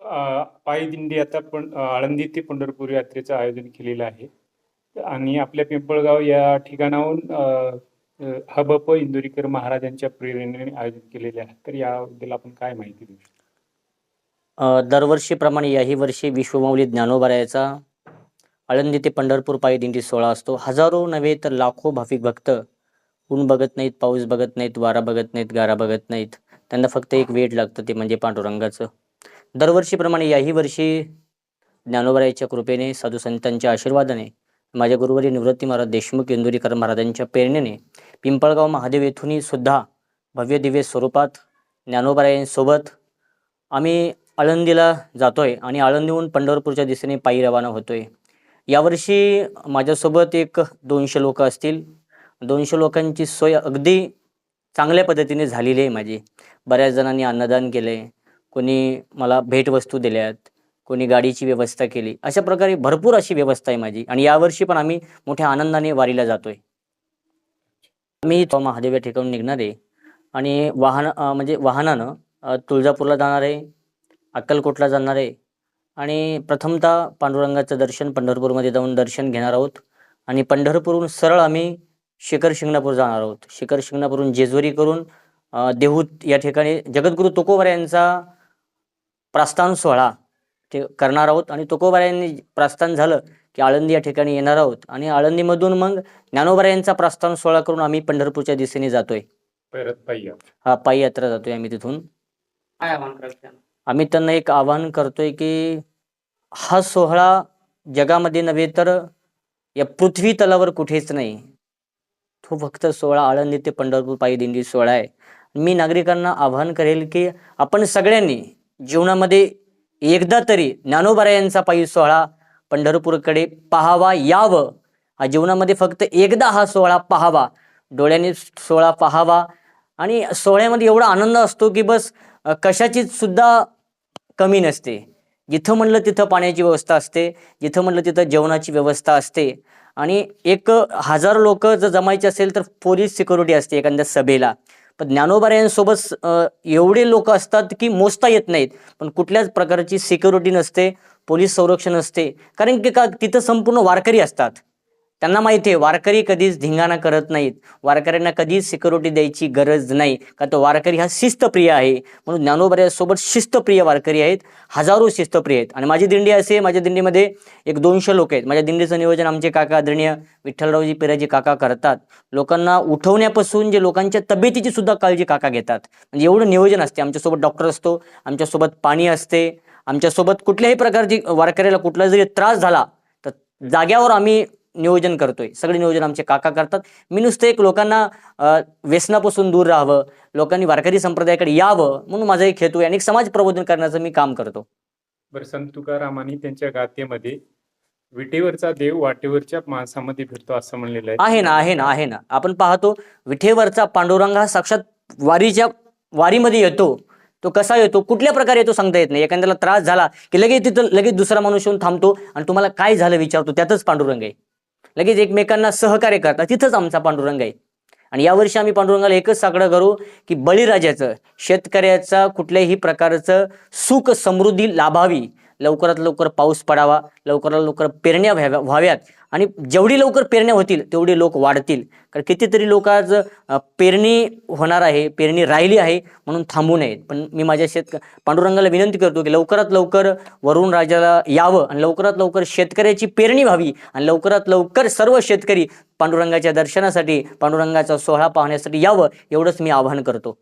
पायदिंडी पायी दिंडी आता पण आळंदी ते पंढरपूर यात्रेचं आयोजन केलेलं आहे. आणि आपल्या पिंपळगाव या ठिकाणाहून अ, बप इंदुरीकर महाराजांच्या प्रेरणेने आयोजन केलेले आहे. तर याबद्दल आपण काय माहिती देऊ दरवर्षीप्रमाणे याही वर्षी विश्वमौली ज्ञानोबारायाचा आळंदी ते पंढरपूर पायी दिंडी सोहळा असतो. हजारो नव्हे तर लाखो भाविक भक्त ऊन बघत नाहीत पाऊस बघत नाहीत वारा बघत नाहीत गारा बघत नाहीत. त्यांना फक्त एक वेळ लागतं ते म्हणजे पांडुरंगाचं. दरवर्षीप्रमाणे याही वर्षी ज्ञानोबराईच्या कृपेने साधू संतांच्या आशीर्वादाने माझ्या गुरुवारी निवृत्ती महाराज देशमुख इंदुरीकर महाराजांच्या प्रेरणेने पिंपळगाव महादेव येथूनही सुद्धा भव्य दिव्य स्वरूपात ज्ञानोबारायांसोबत आम्ही आळंदीला जातो आहे आणि आळंदीहून पंढरपूरच्या दिशेने पायी रवाना होतो आहे यावर्षी माझ्यासोबत एक दोनशे लोक असतील. दोनशे लोकांची सोय अगदी चांगल्या पद्धतीने झालेली आहे माझी. बऱ्याच जणांनी अन्नदान केलं आहे कोणी मला भेटवस्तू दिल्यात कोणी गाडीची व्यवस्था केली अशा प्रकारे भरपूर अशी व्यवस्था आहे माझी. आणि यावर्षी पण आम्ही मोठ्या आनंदाने वारीला जातोय. मी तो महादेव या ठिकाणी निघणार आहे आणि वाहन म्हणजे वाहनानं तुळजापूरला जाणार आहे अक्कलकोटला जाणार आहे आणि प्रथमतः पांडुरंगाचं दर्शन पंढरपूरमध्ये जाऊन दर्शन घेणार आहोत. आणि पंढरपूरहून सरळ आम्ही शिखर शिंगणापूर जाणार आहोत. शिखर शिंगणापूरहून जेजुरी करून देहूत या ठिकाणी जगद्गुरू तुकोबर यांचा प्रस्थान सोहळा ते करणार आहोत. आणि तुकोबार यांनी प्रस्थान झालं की आळंदी या ठिकाणी येणार आहोत. आणि आळंदीमधून मग ज्ञानोबार यांचा प्रस्थान सोहळा करून आम्ही पंढरपूरच्या दिशेने जातोय. परत पायी. यात्रा. हा पायी यात्रा जातोय आम्ही तिथून? आम्ही त्यांना एक आवाहन करतोय की हा सोहळा जगामध्ये नव्हे तर या पृथ्वी तलावर कुठेच नाही. तो फक्त सोहळा आळंदी ते पंढरपूर पायी दिंडी सोहळा आहे. मी नागरिकांना आवाहन करेल की आपण सगळ्यांनी जीवनामध्ये एकदा तरी ज्ञानोबारायांचा पायी सोहळा पंढरपूरकडे पाहावा यावं. जीवनामध्ये फक्त एकदा हा सोहळा पाहावा. डोळ्याने सोहळा पाहावा. आणि सोहळ्यामध्ये एवढा आनंद असतो की बस अ, कशाचीच सुद्धा कमी नसते. जिथं म्हणलं तिथं पाण्याची व्यवस्था असते. जिथं म्हणलं तिथं जेवणाची व्यवस्था असते. आणि एक हजार लोक जर जमायचे असेल तर पोलीस सिक्युरिटी असते एखाद्या सभेला. पण ज्ञानोबा यांसोबत एवढे लोक असतात की मोजता येत नाहीत. पण कुठल्याच प्रकारची सिक्युरिटी नसते पोलीस संरक्षण असते कारण की का तिथं संपूर्ण वारकरी असतात. त्यांना माहिती आहे वारकरी कधीच धिंगाणा करत नाहीत. वारकऱ्यांना कधीच सिक्युरिटी द्यायची गरज नाही. का तो वारकरी हा शिस्तप्रिय आहे. म्हणून ज्ञानोबऱ्यासोबत शिस्तप्रिय वारकरी आहेत. हजारो शिस्तप्रिय आहेत. आणि माझी दिंडी असे माझ्या दिंडीमध्ये एक दोनशे लोक आहेत. माझ्या दिंडीचं नियोजन आमचे काका आदरणीय विठ्ठलरावजी पिराजी काका करतात. लोकांना उठवण्यापासून जे लोकांच्या तब्येतीची सुद्धा काळजी काका घेतात. म्हणजे एवढं नियोजन असते. आमच्यासोबत डॉक्टर असतो. आमच्यासोबत पाणी असते. आमच्यासोबत कुठल्याही प्रकारची वारकऱ्याला कुठला जरी त्रास झाला तर जाग्यावर आम्ही नियोजन करतोय. सगळे नियोजन आमचे काका करतात. मी नुसतं एक लोकांना व्यसनापासून दूर राहावं लोकांनी वारकरी संप्रदायाकडे यावं म्हणून माझा एक हेतू आहे आणि एक समाज प्रबोधन करण्याचं मी काम करतो. बरं संत तुकारामांनी त्यांच्या गाथेमध्ये विटेवरचा देव वाटेवरच्या माणसामध्ये फिरतो असं म्हणलेलं आहे. आहे ना आहे ना आहे ना. आपण पाहतो विठेवरचा पांडुरंग हा साक्षात वारीच्या वारीमध्ये येतो. तो कसा येतो? कुठल्या प्रकारे येतो सांगता येत नाही. एखाद्याला त्रास झाला की लगेच तिथं लगेच दुसरा माणूस येऊन थांबतो आणि तुम्हाला काय झालं विचारतो त्यातच पांडुरंग आहे. लगेच एकमेकांना सहकार्य करतात. तिथंच आमचा पांडुरंग आहे. आणि यावर्षी आम्ही पांडुरंगाला एकच साकडं करू की बळीराजाचं शेतकऱ्याचा कुठल्याही प्रकारचं सुख समृद्धी लाभावी. लवकरात लवकर पाऊस पडावा लवकरात लवकर पेरण्या व्हाव्या व्हाव्यात. आणि जेवढी लवकर पेरण्या होतील तेवढे लोक वाढतील. कारण कितीतरी लोक आज पेरणी होणार आहे पेरणी राहिली आहे म्हणून थांबू नयेत. पण मी माझ्या शेतक पांडुरंगाला विनंती करतो की लवकरात लवकर वरुण राजाला यावं आणि लवकरात लवकर शेतकऱ्याची पेरणी व्हावी आणि लवकरात लवकर सर्व शेतकरी पांडुरंगाच्या दर्शनासाठी पांडुरंगाचा सोहळा पाहण्यासाठी यावं एवढंच मी आवाहन करतो.